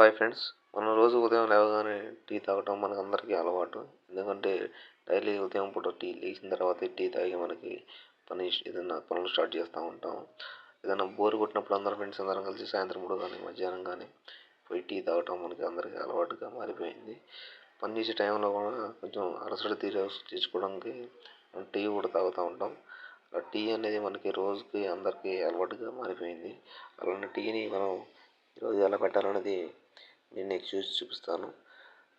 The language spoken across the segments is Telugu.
Hi friends. మనం రోజు ఉదయం లేవగానే టీ తాగటం మనకు అందరికీ అలవాటు. ఎందుకంటే డైలీ ఉదయం పూట టీ లేచిన తర్వాత టీ తాగి మనకి పని ఏదైనా పనులు స్టార్ట్ చేస్తూ ఉంటాం. ఏదైనా బోర్ కొట్టినప్పుడు అందరం ఫ్రెండ్స్ అందరం కలిసి సాయంత్రం పూట కానీ మధ్యాహ్నం కానీ పోయి టీ తాగటం మనకి అందరికీ అలవాటుగా మారిపోయింది. పని చేసే టైంలో కూడా కొంచెం అలసట తీరే తీర్చుకోవడానికి టీ కూడా తాగుతూ ఉంటాం. అలా టీ అనేది మనకి రోజుకి అందరికీ అలవాటుగా మారిపోయింది. అలాంటి టీని మనం ఈరోజు ఎలా పెట్టాలనేది నేను నీకు చూసి చూపిస్తాను.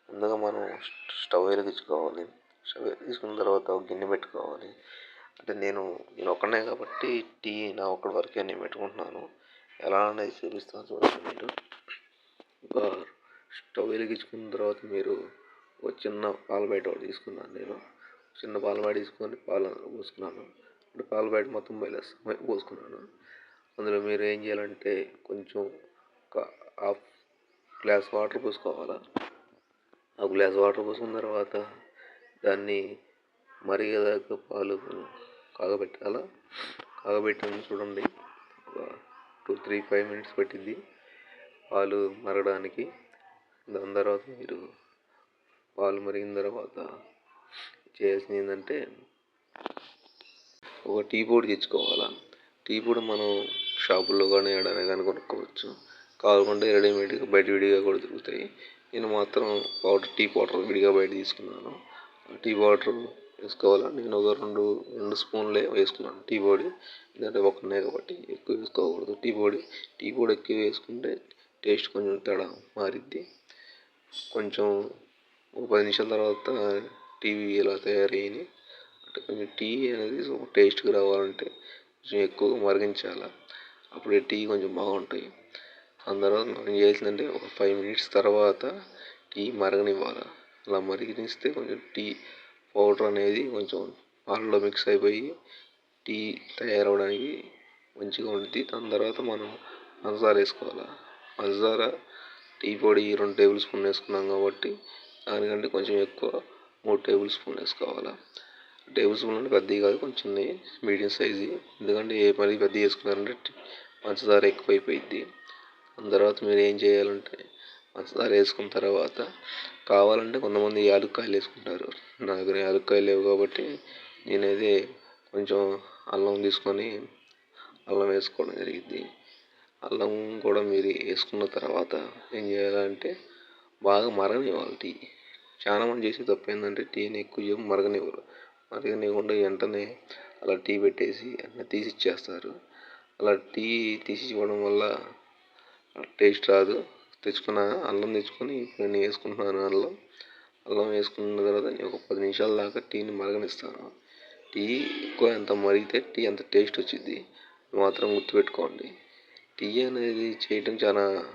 ముందుగా మనం స్టవ్ వెలిగించుకోవాలి. స్టవ్ వెలిగించుకున్న తర్వాత ఒక గిన్నె పెట్టుకోవాలి. అంటే నేను నేను ఒక్కనే కాబట్టి టీ నా ఒక్కడి వరకే నేను పెట్టుకుంటున్నాను. ఎలా అనేది చూపిస్తాను చూడండి మీరు. ఒక స్టవ్ వెలిగించుకున్న తర్వాత మీరు ఒక చిన్న పాల బయట ఒకటి తీసుకున్నాను నేను. చిన్న పాల బయట తీసుకొని పాలు పోసుకున్నాను. అంటే పాల బయట మొత్తం పోసుకున్నాను. అందులో మీరు ఏం చేయాలంటే కొంచెం ఒక హాఫ్ గ్లాస్ వాటర్ పోసుకోవాలి? ఆ గ్లాస్ వాటర్ పోసుకున్న తర్వాత దాన్ని మరిగేదాకా పాలు కాగబెట్టాలా? కాగబెట్టిన చూడండి. టూ త్రీ ఫైవ్ మినిట్స్ పట్టింది పాలు మరగడానికి. దాని తర్వాత మీరు పాలు మరిగిన తర్వాత చేయాల్సింది ఏంటంటే ఒక టీ పొడి తెచ్చుకోవాలా? టీ పొడి మనం షాపుల్లో కానీ ఎక్కడైనా కానీ కొనుక్కోవచ్చు. కావాలనుకుంటే రెడీమేడ్గా బయట విడిగా కూడా దొరుకుతాయి నేను మాత్రం పౌడర్ టీ పౌడర్ విడిగా బయట తీసుకున్నాను. టీ పౌడర్ వేసుకోవాలి? నేను ఒక రెండు రెండు స్పూన్లే వేసుకున్నాను టీ పొడి. ఎందుకంటే ఒకనే కాబట్టి ఎక్కువ వేసుకోకూడదు. టీ పొడి టీ పొడి ఎక్కువ వేసుకుంటే టేస్ట్ కొంచెం తేడా మారిద్ది. కొంచెం ఒక పది నిమిషాల తర్వాత టీవీ ఇలా తయారయ్యి అంటే కొంచెం టీ అనేది టేస్ట్గా రావాలంటే కొంచెం ఎక్కువగా మరిగించాలి? అప్పుడే టీ కొంచెం బాగుంటాయి. అందరం తర్వాత మనం చేయాల్సిందంటే ఒక ఫైవ్ మినిట్స్ తర్వాత టీ మరగనివ్వాలి. అలా మరిగిస్తే కొంచెం టీ పౌడర్ అనేది కొంచెం పాలలో మిక్స్ అయిపోయి టీ తయారవడానికి మంచిగా ఉంటుంది దాని తర్వాత మనం పంచదార వేసుకోవాలి. పంచదార టీ పొడి రెండు టేబుల్ స్పూన్ వేసుకున్నాం కాబట్టి దానికంటే కొంచెం ఎక్కువ మూడు టేబుల్ స్పూన్ వేసుకోవాలి. టేబుల్ స్పూన్ అంటే పెద్దవి కాదు కొంచెం మీడియం సైజు. ఎందుకంటే ఏ మరీ పెద్దవి వేసుకున్నారంటే పంచదార ఎక్కువ తర్వాత మీరు ఏం చేయాలంటే మసాలా వేసుకున్న తర్వాత కావాలంటే కొంతమంది యాలక్కాయలు వేసుకుంటారు. నా దగ్గర యాలక్కాయలు లేవు కాబట్టి నేనైతే కొంచెం అల్లం తీసుకొని అల్లం వేసుకోవడం జరిగింది. అల్లం కూడా మీరు వేసుకున్న తర్వాత ఏం చేయాలంటే బాగా మరగనివ్వాలి టీ. చాలా మంది చేసే తప్పు ఏంటంటే టీని ఎక్కువసేపు మరగనివ్వరు. మరగనివ్వకుండా వెంటనే అలా టీ పెట్టేసి తీసి ఇచ్చేస్తారు అలా టీ తీసి ఇవ్వడం వల్ల టేస్ట్ రాదు. తెచ్చుకున్న అల్లం తెచ్చుకొని నేను వేసుకుంటున్నాను అల్లం. అల్లం వేసుకున్న తర్వాత నేను ఒక పది నిమిషాల దాకా టీని మరగనిస్తాను. టీ ఎక్కువ ఎంత మరిగితే టీ అంత టేస్ట్ వచ్చింది మాత్రం గుర్తుపెట్టుకోండి. టీ అనేది చేయటం చాలా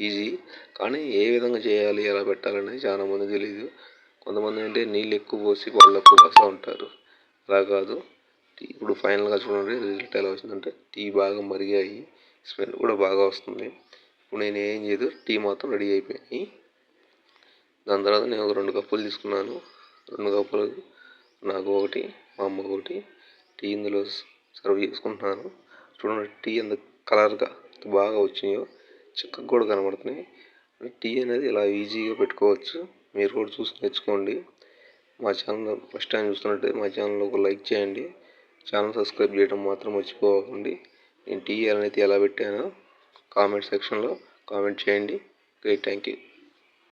ఈజీ. కానీ ఏ విధంగా చేయాలి ఎలా పెట్టాలనేది చాలామంది తెలియదు కొంతమంది అంటే నీళ్ళు ఎక్కువ పోసి వాళ్ళు ఎక్కువ పోస్తూ ఉంటారు. అలా కాదు. ఇప్పుడు ఫైనల్గా చూడండి రిజల్ట్ ఎలా వచ్చిందంటే టీ బాగా మరిగాయి. స్మెల్ కూడా బాగా వస్తుంది. ఇప్పుడు నేను ఏం చేయదు టీ మొత్తం రెడీ అయిపోయినాయి దాని తర్వాత నేను ఒక రెండు కప్పులు తీసుకున్నాను. రెండు కప్పులు నాకు ఒకటి మా అమ్మకు ఒకటి. టీ ఇందులో సర్వ్ చేసుకుంటున్నాను. చూడండి టీ ఎంత కలర్గా బాగా వచ్చినాయో చిక్కగా కూడా కనబడుతున్నాయి. టీ అనేది ఇలా ఈజీగా పెట్టుకోవచ్చు. మీరు కూడా చూసి నేర్చుకోండి. మా ఛానల్ ఫస్ట్ టైం చూస్తున్నట్టే మా ఛానల్ ఒక లైక్ చేయండి. ఛానల్ సబ్స్క్రైబ్ చేయడం మాత్రం మర్చిపోకండి. నేను టీ అనేది ఎలా పెట్టానో కామెంట్ సెక్షన్లో కామెంట్ చేయండి. Okay thank you